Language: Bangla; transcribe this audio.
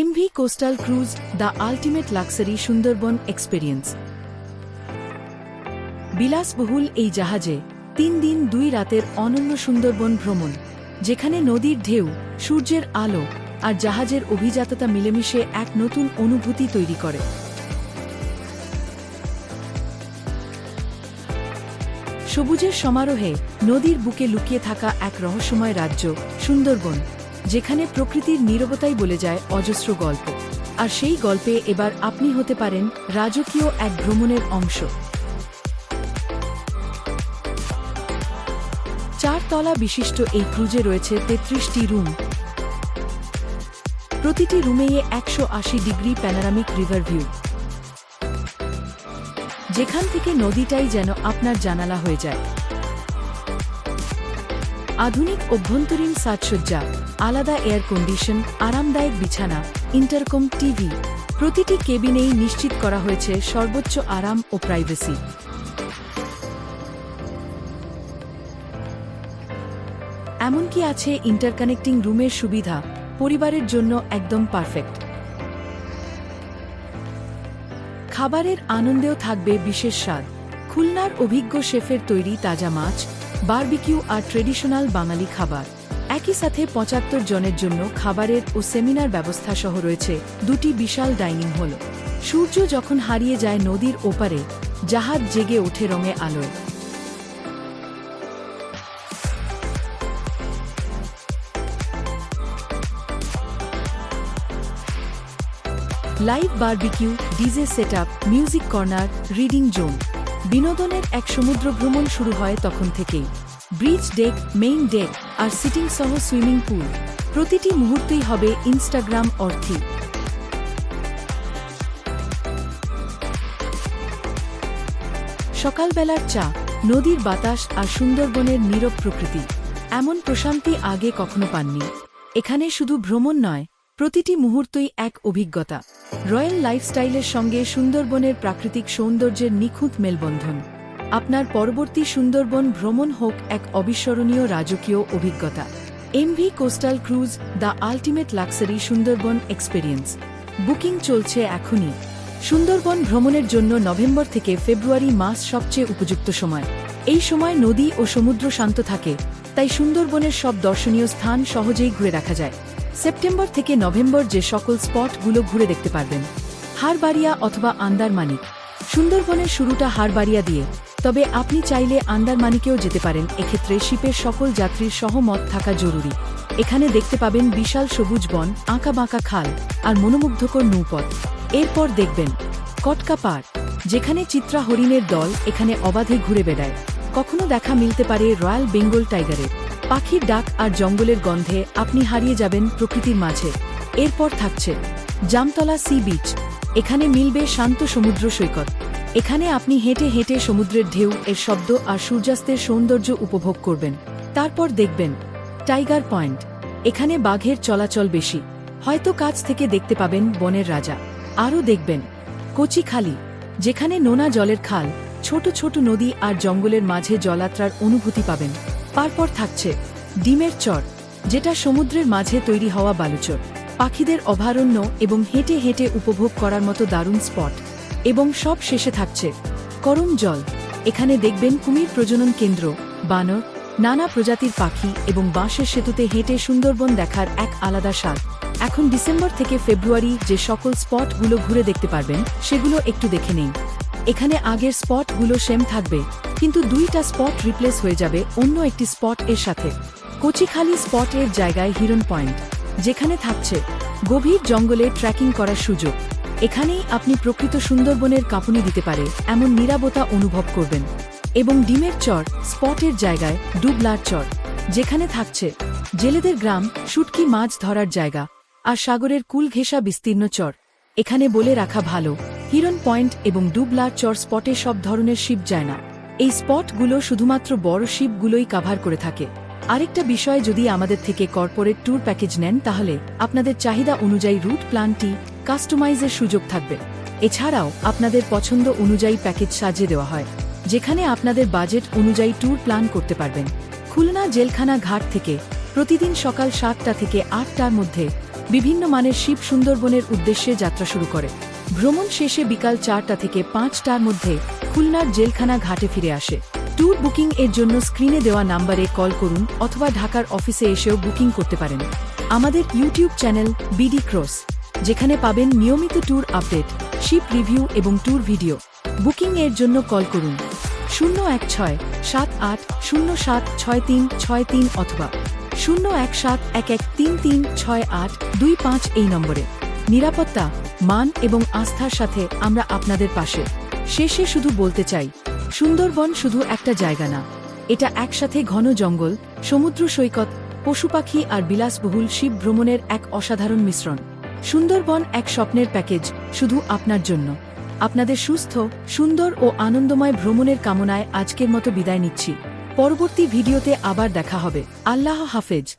MV coastal cruise the ultimate luxury Sundarban experience বিলাসবহুল এই জাহাজে তিন দিন দুই রাতের অনন্য সুন্দরবন ভ্রমণ, যেখানে নদীর ঢেউ, সূর্যের আলো আর জাহাজের অভিজাততা মিলেমিশে এক নতুন অনুভূতি তৈরি করে। সবুজের সমারোহে নদীর বুকে লুকিয়ে থাকা এক রহস্যময় রাজ্য, সুন্দরবন। যেখানে প্রকৃতির নীরবতাই বলে যায় অজস্র গল্প। আর সেই গল্পে এবার আপনি হতে পারেন রাজকীয় এক ভ্রমণের অংশ। চার তলা বিশিষ্ট এই ক্রুজে রয়েছে তেত্রিশটি রুম। প্রতিটি রুমেই একশো আশি ডিগ্রি প্যানারামিক রিভার ভিউ। যেখান থেকে নদীটাই যেন আপনার জানালা হয়ে যায়। আধুনিক অভ্যন্তরীণ সাজসজ্জা, আলাদা এয়ার কন্ডিশন আরামদায়ক বিছানা ইন্টারকম টিভি প্রতিটি কেবিনেই নিশ্চিত করা হয়েছে সর্বোচ্চ আরাম ও প্রাইভেসি এমনকি আছে ইন্টারকানেক্টিং রুমের সুবিধা, পরিবারের জন্য একদম পারফেক্ট খাবারের আনন্দেও থাকবে বিশেষ স্বাদ। খুলনার অভিজ্ঞ শেফের তৈরি তাজা মাছ বারবিকিউ আর ট্রেডিশনাল বাঙালি খাবার। একই সাথে পঁচাত্তর জনের জন্য খাবারের ও সেমিনার ব্যবস্থা সহ রয়েছে দুটি বিশাল ডাইনিং হল। সূর্য যখন হারিয়ে যায় নদীর ওপারে, জাহাজ জেগে ওঠে রঙে আলোয়। Live barbecue, DJ setup, music corner, reading zone. বিনোদনের এক সমুদ্র ভ্রমণ শুরু হয় তখন থেকেই। ব্রিজ ডেক, মেইন ডেক আর সিটিং সহ সুইমিং পুল। প্রতিটি মুহূর্তেই হবে ইনস্টাগ্রাম অর্থী। সকালবেলার চা, নদীর বাতাস আর সুন্দরবনের নীরব প্রকৃতি। এমন প্রশান্তি আগে কখনো পাননি। এখানে শুধু ভ্রমণ নয়, প্রতিটি মুহূর্তই এক অভিজ্ঞতা। রয়্যাল লাইফস্টাইলের সঙ্গে সুন্দরবনের প্রাকৃতিক সৌন্দর্যের নিখুঁত মেলবন্ধন। আপনার পরবর্তী সুন্দরবন ভ্রমণ হোক এক অবিস্মরণীয় রাজকীয় অভিজ্ঞতা। MV coastal cruise the ultimate luxury Sundarban experience booking চলছে এখনই। সুন্দরবন ভ্রমণের জন্য নভেম্বর থেকে ফেব্রুয়ারি মাস সবচেয়ে উপযুক্ত সময়। এই সময় নদী ও সমুদ্র শান্ত থাকে, তাই সুন্দরবনের সব দর্শনীয় স্থান সহজেই ঘুরে রাখা যায়। সেপ্টেম্বর থেকে নভেম্বর যে সকল স্পটগুলো ঘুরে দেখতে পারবেন। হারবাড়িয়া অথবা আন্দারমানিক। সুন্দরবনের শুরুটা হারবাড়িয়া দিয়ে। তবে আপনি চাইলে আন্দারমানিকেও যেতে পারেন। এক্ষেত্রে শিপের সকল যাত্রীর সহমত থাকা জরুরি। এখানে দেখতে পাবেন বিশাল সবুজ বন, আঁকা বাঁকা খাল আর মনোমুগ্ধকর নৌপথ। এরপর দেখবেন কটকা পাড় যেখানে চিত্রা হরিণের দল এখানে অবাধে ঘুরে বেড়ায়। কখনো দেখা মিলতে পারে রয়্যাল বেঙ্গল টাইগারের। পাখির ডাক আর জঙ্গলের গন্ধে আপনি হারিয়ে যাবেন প্রকৃতির মাঝে। এরপর থাকছে জামতলা সি বিচ। এখানে মিলবে শান্ত সমুদ্র সৈকত। এখানে আপনি হেঁটে হেঁটে সমুদ্রের ঢেউ, এর শব্দ আর সূর্যাস্তের সৌন্দর্য উপভোগ করবেন। তারপর দেখবেন টাইগার পয়েন্ট। এখানে বাঘের চলাচল বেশি। হয়তো কাছ থেকে দেখতে পাবেন বনের রাজা। আরও দেখবেন কচিখালি, যেখানে নোনা জলের খাল, ছোট ছোট নদী আর জঙ্গলের মাঝে জলাত্রার অনুভূতি পাবেন। তারপর থাকছে ডিমের চর, যেটা সমুদ্রের মাঝে তৈরি হওয়া বালুচর। পাখিদের অভয়ারণ্য এবং হেঁটে হেঁটে উপভোগ করার মতো দারুণ স্পট। এবং সব শেষে থাকছে করম জল। এখানে দেখবেন কুমির প্রজনন কেন্দ্র, বানর, নানা প্রজাতির পাখি এবং বাঁশের সেতুতে হেঁটে সুন্দরবন দেখার এক আলাদা স্বাদ। এখন ডিসেম্বর থেকে ফেব্রুয়ারি যে সকল স্পটগুলো ঘুরে দেখতে পারবেন, সেগুলো একটু দেখে নিন। এখানে আগের স্পটগুলো সেম থাকবে। কিন্তু দুইটা স্পট রিপ্লেস হয়ে যাবে অন্য একটি স্পট এর সাথে। কচিখালি স্পট এর জায়গায় হিরন পয়েন্ট, যেখানে থাকছে গভীর জঙ্গলে ট্রেকিং করার সুযোগ। এখানেই আপনি প্রকৃত সুন্দরবনের কাঁপুনি দিতে পারে, এমন নিরাপত্তা অনুভব করবেন। এবং ডিমের চর স্পটের জায়গায় ডুবলার চর, যেখানে থাকছে জেলেদের গ্রাম শুটকি মাছ ধরার জায়গা আর সাগরের কুল ঘেঁষা বিস্তীর্ণ চর। এখানে বলে রাখা ভালো হিরন পয়েন্ট এবং ডুবলার চর স্পটে সব ধরনের শিপ যায় না। এই স্পটগুলো শুধুমাত্র বড় শিপগুলোই কাভার করে থাকে। আরেকটা বিষয় যদি আমাদের থেকে কর্পোরেট ট্যুর প্যাকেজ নেন, তাহলে আপনাদের চাহিদা অনুযায়ী রুট প্ল্যানটি কাস্টমাইজের সুযোগ থাকবে। এছাড়াও আপনাদের পছন্দ অনুযায়ী প্যাকেজ সাজিয়ে দেওয়া হয়, যেখানে আপনাদের বাজেট অনুযায়ী ট্যুর প্ল্যান করতে পারবেন। খুলনা জেলখানা ঘাট থেকে প্রতিদিন সকাল সাতটা থেকে আটটার মধ্যে বিভিন্ন মানের শিব সুন্দরবনের উদ্দেশ্যে যাত্রা শুরু করে। ভ্রমণ শেষে বিকাল চারটা থেকে পাঁচটার মধ্যে খুলনার জেলখানা ঘাটে ফিরে আসে। ট্যুর বুকিং এর জন্য স্ক্রিনে দেওয়া নাম্বারে কল করুন অথবা ঢাকার অফিসে এসেও বুকিং করতে পারেন। আমাদের ইউটিউব চ্যানেল বিডি ক্রস, যেখানে পাবেন নিয়মিত ট্যুর আপডেট, শিপ রিভিউ এবং ট্যুর ভিডিও। বুকিং এর জন্য কল করুন শূন্য এক ছয় সাত আট শূন্য সাত ছয় তিন ছয় তিন অথবা শূন্য এক সাত এক এক তিন তিন ছয় আট দুই পাঁচ এই নম্বরে। নিরাপত্তা, মান এবং আস্থার সাথে আমরা আপনাদের পাশে। শেষে শুধু বলতে চাই, সুন্দরবন শুধু একটা জায়গা না, এটা একসাথে ঘন জঙ্গল, সমুদ্র সৈকত, পশু পাখি আর বিলাসবহুল শিব ভ্রমণের এক অসাধারণ মিশ্রণ। সুন্দরবন এক স্বপ্নের প্যাকেজ, শুধু আপনার জন্য। আপনাদের সুস্থ, সুন্দর ও আনন্দময় ভ্রমণের কামনায় আজকের মতো বিদায় নিচ্ছি। পরবর্তী ভিডিওতে আবার দেখা হবে। আল্লাহ হাফেজ।